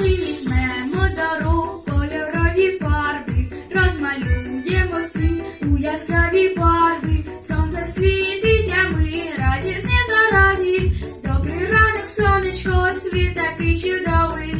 Візьмемо дорогу кольорові фарби, розмалюємо світ у яскраві барви, сонце світить, а ми радісні зараді, добрий ранок, сонечко, світ такий чудовий.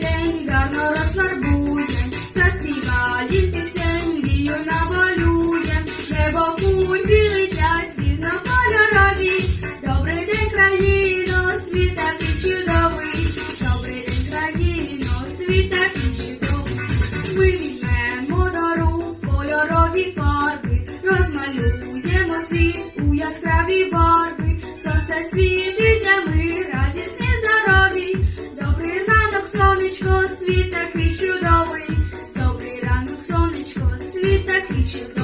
вітачком, ми візьмемо до рук фарби, розмалюємо світ яскраві барви, сонце світить, а ми радісні, здорові, добрий ранок, сонечко, світ такий чудовий, добрий ранок, сонечко, світ такий чудовий.